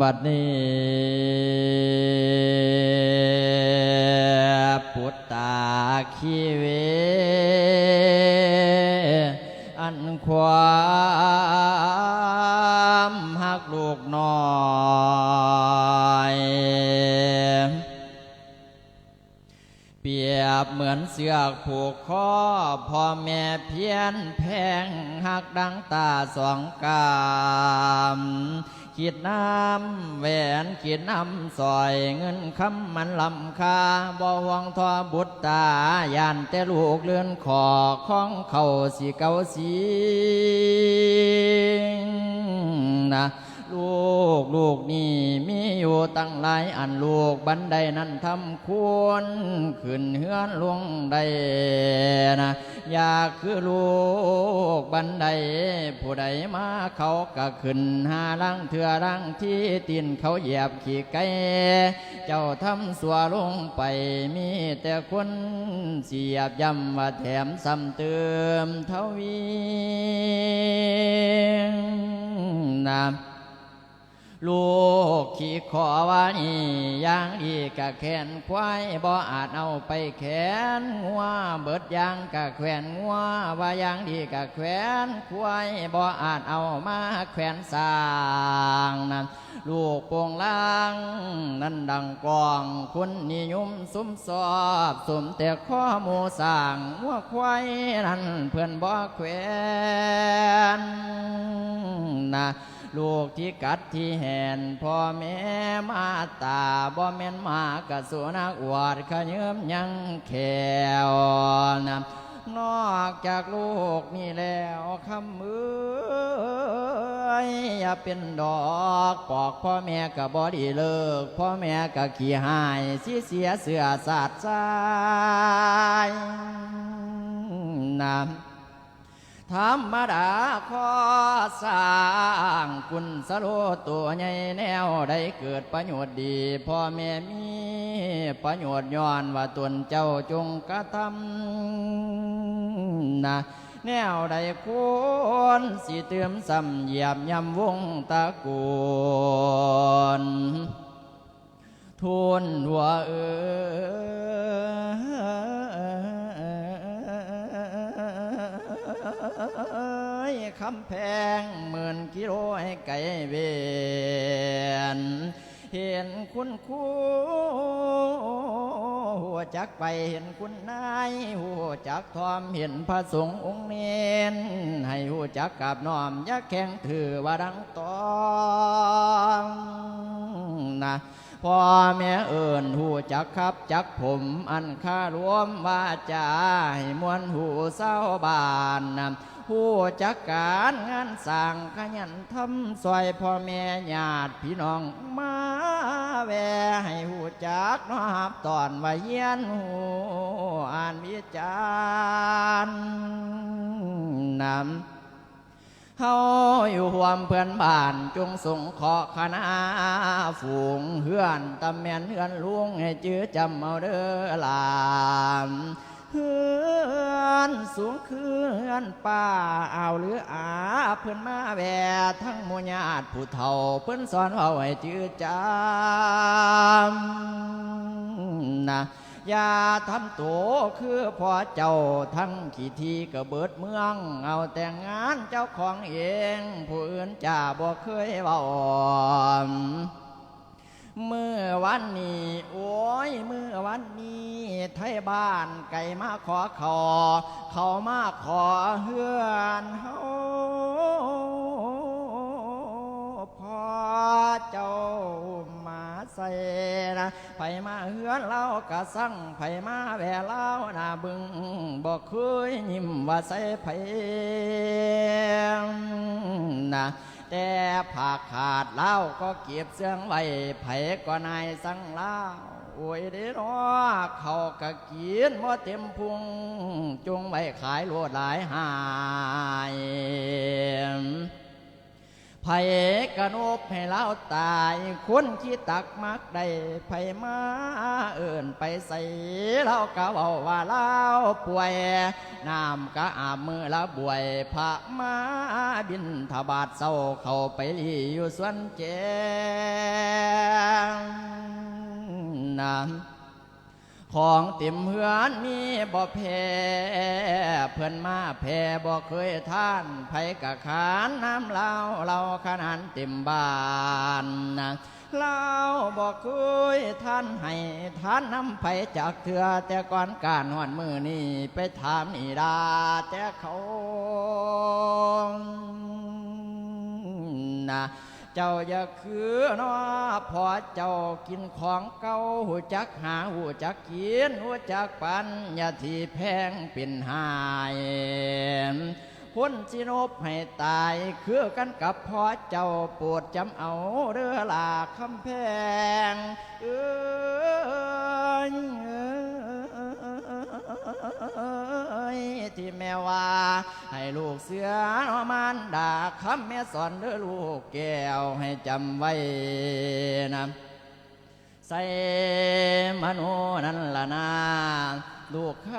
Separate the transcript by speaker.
Speaker 1: บัดนี้พุทธาคีเว อันความหักลู มือนเสือกผูกคอพ่อแม่เพียนแพงหักดังตาสองกามขีดน้ำแหวนขีดน้ำซอยเงินคำมันลำคาบ่หวงทอบุตรตายานแต่ลูกเลื่อนขอของเขาสีเกาสีนะ ลูกลูกนี่มีอยู่ตั้งหลายอันลูกบันไดนั้นทำควรขึ้นเฮือนลงได้นะอยากคือลูกบันไดผู้ใดมาเขาก็ขึ้นหาลังเถื่อลังที่ตีนเขาเหยียบขี่ไก่เจ้าทำสัวลงไปมีแต่คนเสียบย่ำว่าแถมซ้ำเติมเทวีนะ ลูกขี่ขอว่านี่ย่างดีกะแขนควายบ่อาจเอาไปแขนงัวเบิดยางกะแขวนงัวว่าย่างดีกะแขวนควายบ่อาจเอามาแขวนสร้างนั้นลูกโป่งล่างนั้นดังกองคุณนิยมสุมสอบสมแต่ข้อมูสางงัวควายนั้นเพื่อนบ่แขวนนะ ลูกที่กัดที่แหนพ่อแม่มาตาบ่แม่นมากระสุนักอวดขยิมยังแขวนนอกจากลูกนี่แล้วคำมืออย่าเป็นดอกปอกพ่อแม่กะบ่ดีเลิก พ่อแม่กะขี้หายสิเสียเสือสาดสายนะ ธรรมดาขอสร้างกุศสโลตัวใหญ่แนวได้เกิดประโยชน์ดีพ่อแม่มีประโยชน์ย้อนว่าตนเจ้าจงกระทำนะแนวใดควรสิเติมซ้ำเหยียบยำวงตะกูลทุนหัวเออ ยคำแพงหมื่นกิโลให้ไก่เวียนเห็นคุณครูหัวจักไปเห็นคุณนายหัวจักทอมเห็นพระสงฆ์องค์เนนให้หัวจักกับน้อมยักแข่งถือว่าดังตองนะ พ่อแม่เอิ่นหูจักครับจักผมอันค่ารวมว่าจะให้มวลหูเศร้าบานนะหูจักการงานสั่งขยันทำซอยพ่อแม่ญาติพี่น้องมาแวให้หูจักนอหับตอนว่าเยียนหูอ่านวิจารณ์นำ เฮาอยู่หวมเพื่อนบ้านจงส่งขอคณะฝูงเฮือนตำแม่นเฮือนลุงให้จื้อจำเอาเด้อลานเฮือนสูงคือเฮือนป้าเอาหรืออาเพื่อนมาแวทั้งมูญาติผู้เฒ่าเพื่อนสอนเอาให้จื้อจำนะ อย่าทำตัวคือพ่อเจ้าทั้งขี้ทีกระเบิดเมือง เอาแต่งงานเจ้าของเอง ผู้อื่นจะบ่เคยเบาเมื่อวันนี้โอ้ยเมื่อวันนี้ไทยบ้านไก่มาขอขอ เขามาขอเฮือนเฮาพอเจ้า ใส่นะไผมาเฮือนเล่ากะสั่งไผมาแวเล่าหน้าบึงบอกเคยยิ้มว่าใส่ไผนะแต่ผ่าขาดเล่าก็เก็บเสื่องไว้ไผก็นายสั่งเล่าโอ้ยเด้อน้อเขากะกินบ่เต็มพุงจงไว้ขายโลดหลายหาย ไผไผกระนบให้เราตาย คนขี้ตักมักได้ไผมาเอิ่นไปใส่เรากะเว้าว่าเราป่วยน้ำกะอาบมือละบวยพระมาบินทบาทเศร้าเข้าไปลีอยู่สวนแจงน้ำ ของติมเฮือนมีบ่แพ้เพื่อนมาแพ้บ่เคยท่านไผกะขานน้ำเล้าเราขนานติมบ้านนะเราบ่เคยท่านให้ท่านน้ำไผจากเถื่อแต่ก่อนการหอนมือนี่ไปถามนี่ดาแต่เขานะ เจ้าอย่าคือนอพอเจ้ากินของเก่าหูจักหาหูจักกินหูจักปันอย่าที่แพงเป็นหายพ้นสินบให้ตายคือกันกับพอเจ้าปวดจำเอาเรือลาคำแพงเออ ยที่แม่ว่า ให้ลูกเสือนอมันดาคำแม่สอนเด้อลูกแก้วให้จำไว้นะใส่มโนนั่นละนาลูกค